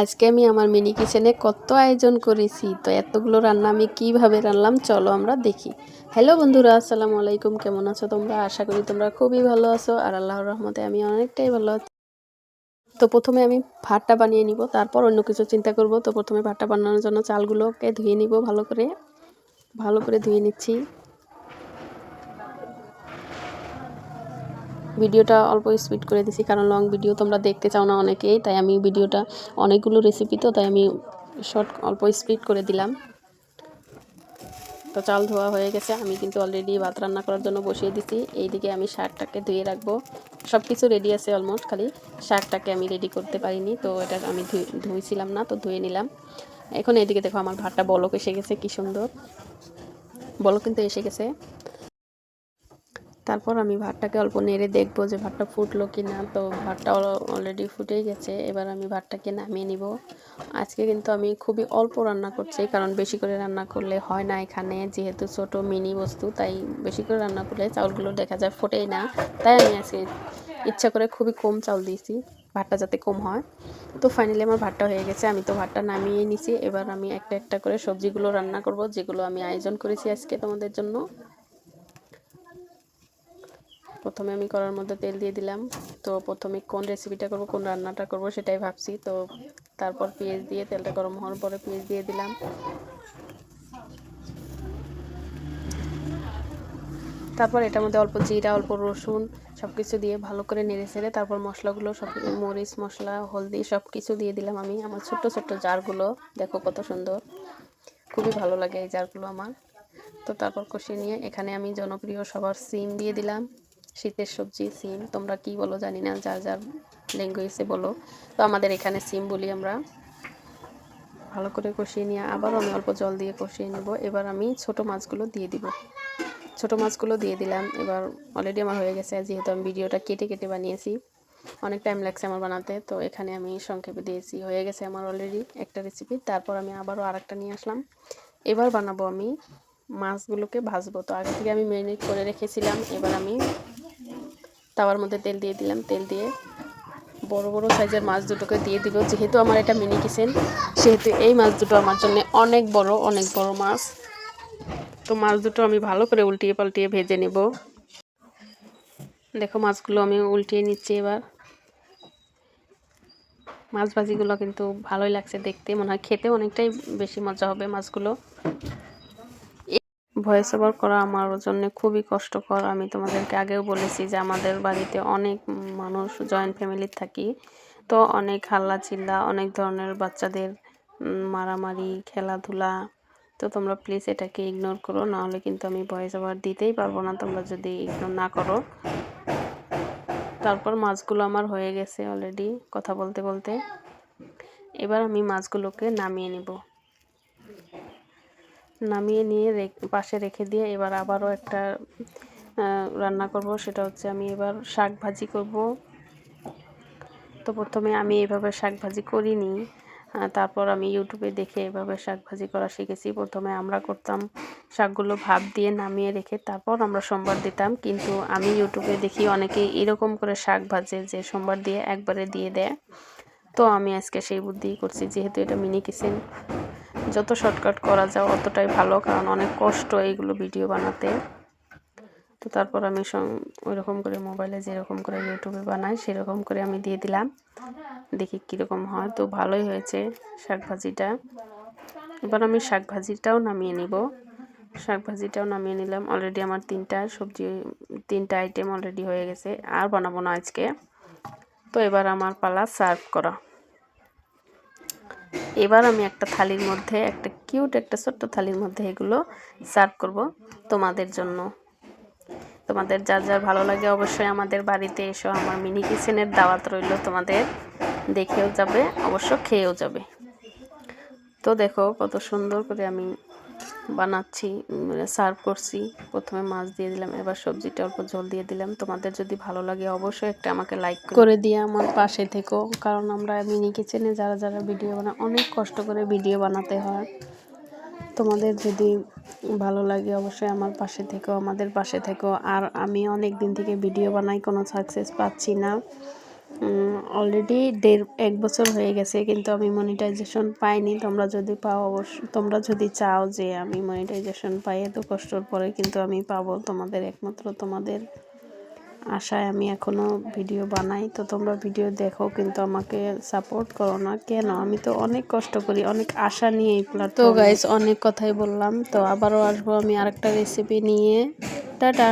আজকে আমি আমার মিনি কিচেনে কত আয়োজন করেছি, তো এতগুলো রান্না আমি কীভাবে রান্নাম চলো আমরা দেখি। হ্যালো বন্ধুরা, আসসালামু আলাইকুম, কেমন আছো তোমরা? আশা করি তোমরা খুবই ভালো আছো আর আল্লাহর রহমতে আমি অনেকটাই ভালো আছি। তো প্রথমে আমি ভাতটা বানিয়ে নিব, তারপর অন্য কিছু চিন্তা করব। তো প্রথমে ভাতটা বানানোর জন্য চালগুলোকে ধুয়ে নিব ভালো করে। ভালো করে ধুয়ে নিচ্ছি। ভিডিওটা অল্প স্পিড করে দিছি, কারণ লং ভিডিও তোমরা দেখতে চাও না অনেকেই, তাই আমি ভিডিওটা অনেকগুলো রেসিপি তো, তাই আমি শর্ট অল্প স্পিড করে দিলাম। তো চাল ধোয়া হয়ে গেছে, আমি কিন্তু অলরেডি ভাত রান্না করার জন্য বসিয়ে দিছি। এইদিকে আমি শাকটাকে ধুয়ে রাখব। সব কিছু রেডি আছে অলমোস্ট খালি শাকটাকে আমি রেডি করতে পারিনি, তো এটা আমি ধুইছিলাম না, তো ধুয়ে নিলাম। এখন এইদিকে দেখো আমার ভাতটা বলক এসে গেছে, কি সুন্দর। বলক কিন্তু এসে গেছে। তারপর আমি ভাতটাকে অল্প নেড়ে দেখব যে ভাতটা ফুটলো কি না তো ভাতটা অলরেডি ফুটেই গেছে, এবার আমি ভাতটাকে নামিয়ে নিব। আজকে কিন্তু আমি খুবই অল্প রান্না করছি, কারণ বেশি করে রান্না করলে হয় না এখানে, যেহেতু ছোট মিনি বস্তু, তাই বেশি করে রান্না করলে চাউলগুলো দেখা যায় ফোটেই না। তাই আমি আজকে ইচ্ছা করে খুবই কম চাউল দিয়েছি, ভাতটা যাতে কম হয়। তো ফাইনালি আমার ভাতটা হয়ে গেছে, আমি তো ভাতটা নামিয়ে নিছি। এবার আমি একটা একটা করে সবজিগুলো রান্না করব, যেগুলো আমি আয়োজন করেছি আজকে তোমাদের জন্য। প্রথমে আমি করার মধ্যে তেল দিয়ে দিলাম। তো প্রথমে কোন রেসিপিটা করব, কোন রান্নাটা করব সেটাই ভাবছি। তো তারপর পেঁয়াজ দিয়ে তেলটা গরম হওয়ার পরে পেঁয়াজ দিয়ে দিলাম। তারপর এটার মধ্যে অল্প জিরা, অল্প রসুন সব কিছু দিয়ে ভালো করে নেড়ে ছেড়ে তারপর মশলাগুলো সব মরিচ, মশলা, হলদি সব কিছু দিয়ে দিলাম আমি আমার ছোট্ট ছোট্ট জারগুলো। দেখো কত সুন্দর। খুবই ভালো লাগে এই জারগুলো আমার। তো তারপর কষিয়ে নিয়ে এখানে আমি জনপ্রিয় সবার সিম দিয়ে দিলাম। শীতের সবজি, সিম। তোমরা কি বলো? জানি না, যার যার ল্যাঙ্গুয়েজে বলো। তো আমাদের এখানে সিম বলি আমরা। ভালো করে কষিয়ে নিয়ে আবার আমি অল্প জল দিয়ে কষিয়ে নেব। এবার আমি ছোট মাছগুলো দিয়ে দিব। ছোট মাছগুলো দিয়ে দিলাম। এবার অলরেডি আমার হয়ে গেছে। যেহেতু আমি ভিডিওটা কেটে কেটে বানিয়েছি, অনেক টাইম লাগছে আমার বানাতে। তো এখানে আমি সংক্ষেপে দিয়েছি। হয়ে গেছে আমার অলরেডি একটা রেসিপি তারপর আমি আবারও আরেকটা নিয়ে আসলাম। এবার বানাবো আমি মাছগুলোকে ভাজবো। তো আগে থেকে আমি ম্যারিনেট করে রেখেছিলাম। এবার আমি তাওয়ার মধ্যে তেল দিয়ে দিলাম, তেল দিয়ে বড় বড় সাইজের মাছ দুটোকে দিয়ে দিব যেহেতু আমার এটা মিনি কিচেন সেহেতু এই মাছ দুটো আমার জন্য অনেক বড় অনেক বড় মাছ। তো মাছ দুটো আমি ভালো করে উল্টিয়ে পাল্টিয়ে ভেজে নেব। দেখো মাছগুলো আমি উল্টিয়ে নিচ্ছি এবার। মাছ ভাজিগুলো কিন্তু ভালোই লাগছে দেখতে, মনে হয় খেতে অনেকটাই বেশি মজা হবে মাছগুলো। ভয়েস ওভার করা আমার জন্য খুবই কষ্টকর। আমি তোমাদেরকে আগেও বলেছি যে আমাদের বাড়িতে অনেক মানুষ জয়েন্ট ফ্যামিলির থাকি। তো অনেক হাল্লা চিল্লা অনেক ধরনের বাচ্চাদের মারামারি, খেলাধুলা। তো তোমরা প্লিজ এটাকে ইগনোর করো, নাহলে কিন্তু আমি ভয়েস ওভার দিতেই পারব না। তোমরা যদি ইগনোর না করো। তারপর মাছগুলো আমার হয়ে গেছে অলরেডি কথা বলতে বলতে। এবার আমি মাছগুলোকে নামিয়ে নিব। নামিয়ে নিয়ে পাশে রেখে দিয়ে এবার আবারও একটা রান্না করব। সেটা হচ্ছে আমি এবার শাক ভাজি করব। তো প্রথমে আমি এভাবে শাক ভাজি করিনি। তারপর আমি ইউটিউবে দেখে এভাবে শাক ভাজি করা শিখেছি। প্রথমে আমরা করতাম শাকগুলো ভাপ দিয়ে নামিয়ে রেখে তারপর আমরা সোমবার দিতাম। কিন্তু আমি ইউটিউবে দেখি অনেকে এরকম করে শাক ভাজে যে সোমবার দিয়ে একবারে দিয়ে দেয়। তো আমি আজকে সেই বুদ্ধিই করছি। যেহেতু এটা মিনি কিচেন যত শর্টকাট করা যায় অতটাই ভালো, কারণ অনেক কষ্ট এইগুলো ভিডিও বানাতে। তো তারপর আমি ওই রকম করে মোবাইলে যেরকম করে ইউটিউবে বানাই, সেরকম করে আমি দিয়ে দিলাম। দেখি কীরকম হয়। তো ভালোই হয়েছে শাক ভাজিটা এবার আমি শাক ভাজিটাও নামিয়ে নিব। শাক ভাজিটাও নামিয়ে নিলাম। অলরেডি আমার তিনটা সবজি, তিনটা আইটেম অলরেডি হয়ে গেছে। আর বানাবো না আজকে। তো এবার আমার পালা সার্ভ করা। এবার আমি একটা থালির মধ্যে, একটা কিউট, একটা ছোট্ট থালির মধ্যে এগুলো সার্ভ করব তোমাদের জন্য। তোমাদের যার যার ভালো লাগে অবশ্যই আমাদের বাড়িতে এসো। আমার মিনি কিচেনের দাওয়াত রইল তোমাদের। দেখেও যাবে, অবশ্য খেয়েও যাবে। তো দেখো কত সুন্দর করে আমি বানাচ্ছি সার্ভ মানে করছি। প্রথমে মাছ দিয়ে দিলাম, এবার সবজিটা অল্প ঝোল দিয়ে দিলাম। তোমাদের যদি ভালো লাগে অবশ্যই একটা আমাকে লাইক করে দিয়ে আমার পাশে থেকো, কারণ আমরা মিনি কিচেনে যারা যারা ভিডিও বানায় অনেক কষ্ট করে ভিডিও বানাতে হয়। তোমাদের যদি ভালো লাগে অবশ্যই আমার পাশে থেকো, আমাদের পাশে থেকো। আর আমি অনেক দিন থেকে ভিডিও বানাই, কোনো সাকসেস পাচ্ছি না। অলরেডি দেড়, এক বছর হয়ে গেছে, কিন্তু আমি মনিটাইজেশন পাইনি। তোমরা যদি পাও অবশ্য, তোমরা যদি চাও যে আমি মনিটাইজেশন পাই, এত কষ্টর পরে কিন্তু আমি পাবো। তোমাদের একমাত্র তোমাদের আশায় আমি এখনও ভিডিও বানাই। তো তোমরা ভিডিও দেখো, কিন্তু আমাকে সাপোর্ট করো না। কেন? আমি তো অনেক কষ্ট করি, অনেক আশা নিয়ে এই তো গাইস অনেক কথাই বললাম। তো আবারও আসব আমি আরেকটা রেসিপি নিয়ে। টাটা!